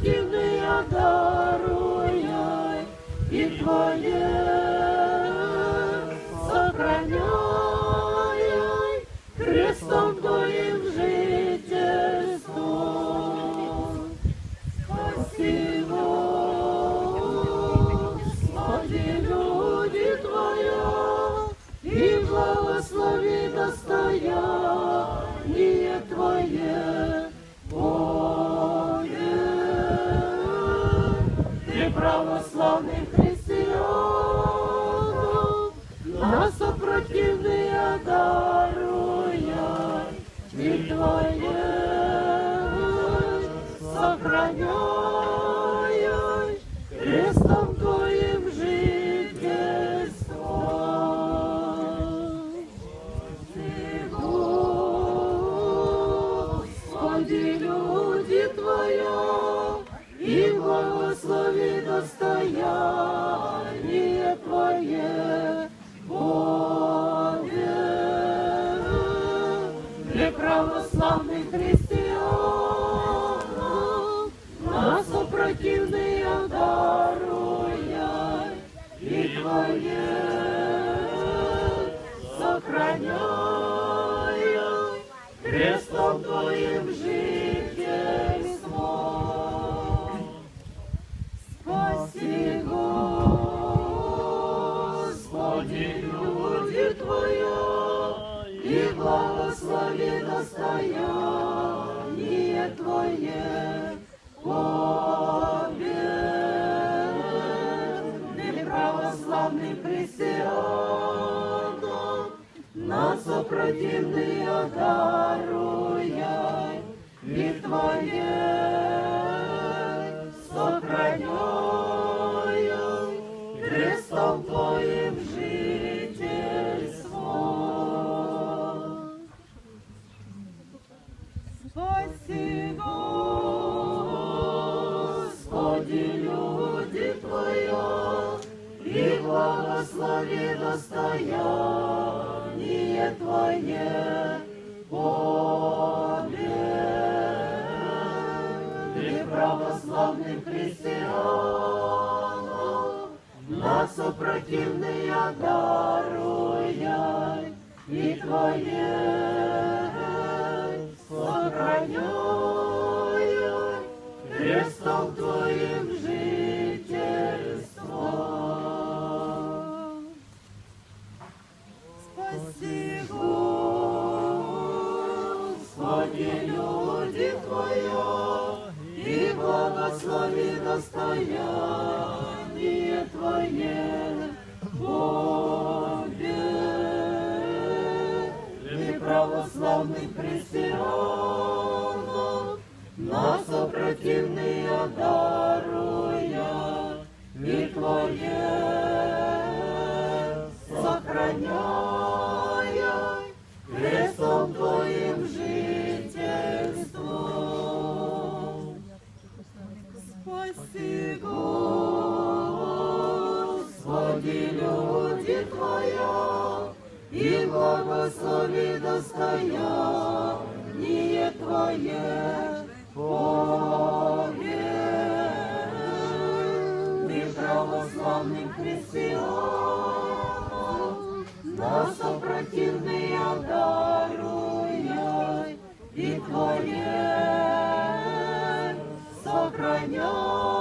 сопротивные даруя, и Твое сохраняй, Христом Твоим жительством. Спасибо, Господи, люди Твоя, и благослови достояние Твое, Ты православный христиан, нас сопротивные даруя, и Твое сохраняй, Христом Твоим жительством. Ты, Господи, люди Твоя, достояние Твое, Боже. Для православных христиан, нас сопротивные даруя, и Твое сохраняя, крестом Твоим жительством. Спаси, Господи, люди Твоя, и благослови достояние Твое, побед. православным христианам, нас сопротивные даруя, и Твое благослови достояние Твое, побед. И православным христианам, нас сопротивные даруя, и Твое. Сохраняя, крестом Твоим Господи, люди Твоя, и благослови достояние Твое, Боже. И православным христианам, нас сопротивные даруя, Господи, люди Твоя, и благослови достояние Твое, побед. И православным христианам, нас сопротивные даруя, и Твое сохраняй.